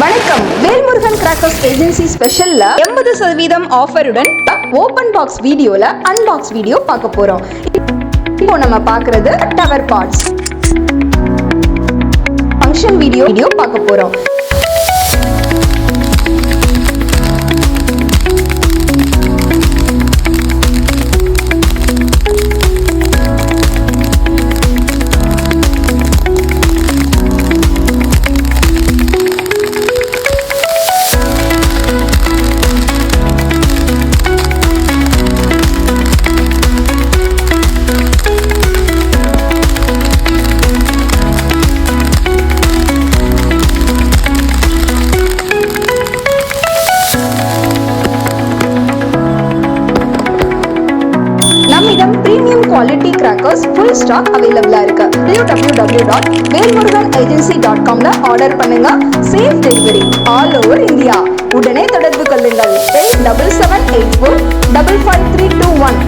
வணக்கம். Velmurugan crackers agency ஸ்பெஷல்ல எண்பது சதவீதம் ஆஃபருடன் ஓபன் பாக்ஸ் வீடியோல அன்பாக்ஸ் வீடியோ பார்க்க போறோம். இப்போ நம்ம பார்க்கறது tower parts function video video பார்க்க போறோம். Premium quality crackers full stock அவைலபிளா இருக்கு. W W W dot Velmurugan agency dot காம்ல order பண்ணுங்க. Safe delivery all over India உடனே தொடர்பு கொள்ளுங்கள். Double seven eight four double five three two one